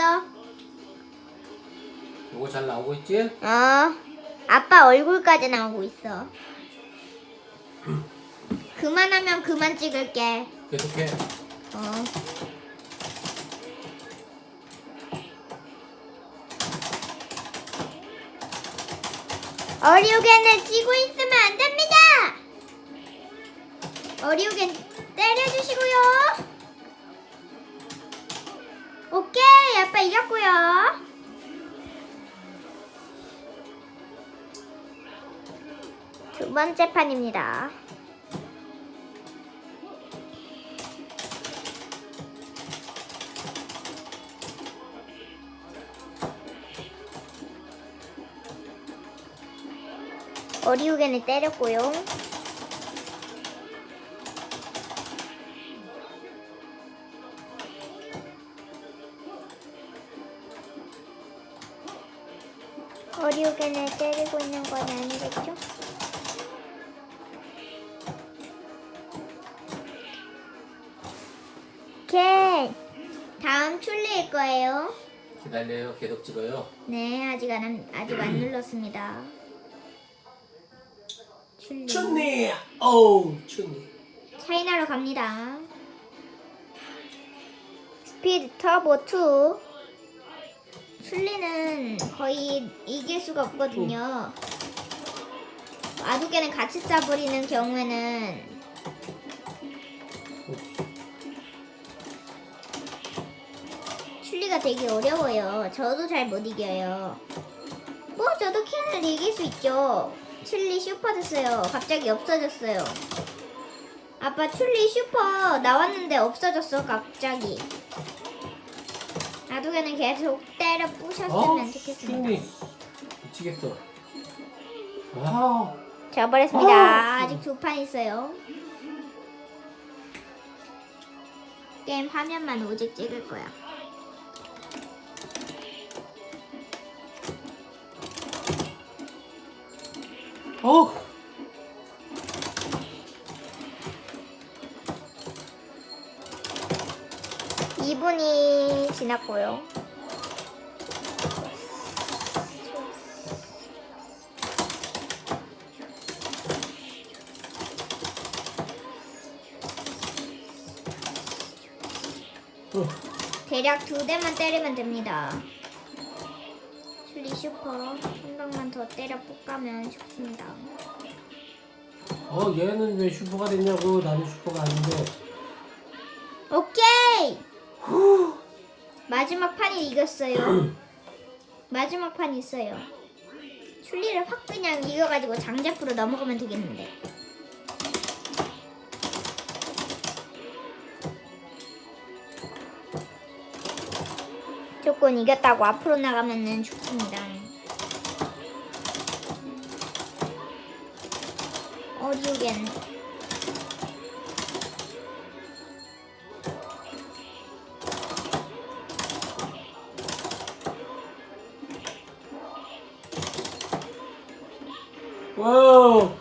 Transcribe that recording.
됐어. 이거 잘 나오고 있지? 어. 아빠 얼굴까지 나오고 있어. 그만하면 그만 찍을게. 계속해. 어. 어리우겐을 찌고 있으면 안 됩니다. 어리우겐 때려주시고요. 아빠 이겼고요. 두 번째 판입니다. 어리우겐을 때렸고요. 어리우겐을 때리고 있는 건 아니겠죠? 오케이. 다음 출리일 거예요. 기다려요. 계속 찍어요. 네, 아직 안 아직 안 눌렀습니다. 출리. 춘니. 어우, 춘니. 차이나로 갑니다. 스피드 터보 2. 출리는 거의 이길 수가 없거든요. 아두개는 같이 쏴버리는 경우에는 출리가 되게 어려워요. 저도 잘 못 이겨요. 뭐 저도 캔을 이길 수 있죠. 출리 슈퍼 됐어요. 갑자기 없어졌어요. 아빠 출리 슈퍼 나왔는데 없어졌어 갑자기. 아두개는 계속 때려 부셨으면 어우, 좋겠습니다. 춘니. 미치겠어. 와우. 져버렸습니다. 아, 아직 두 판 있어요. 게임 화면만 오직 찍을 거야. 어 우. 이분이 지났고요. 어. 대략 두 대만 때리면 됩니다. 출리 슈퍼 한 방만 더 때려 볶아면 좋습니다. 어, 얘는 왜 슈퍼가 됐냐고. 나는 슈퍼가 아닌데. 오케이! 마지막 판이 이겼어요. 마지막 판 있어요. 출리를 확 그냥 이겨가지고 장작부로 넘어가면 되겠는데. 조건 이겼다고 앞으로 나가면은 죽습니다. 어리우겐. 와 우.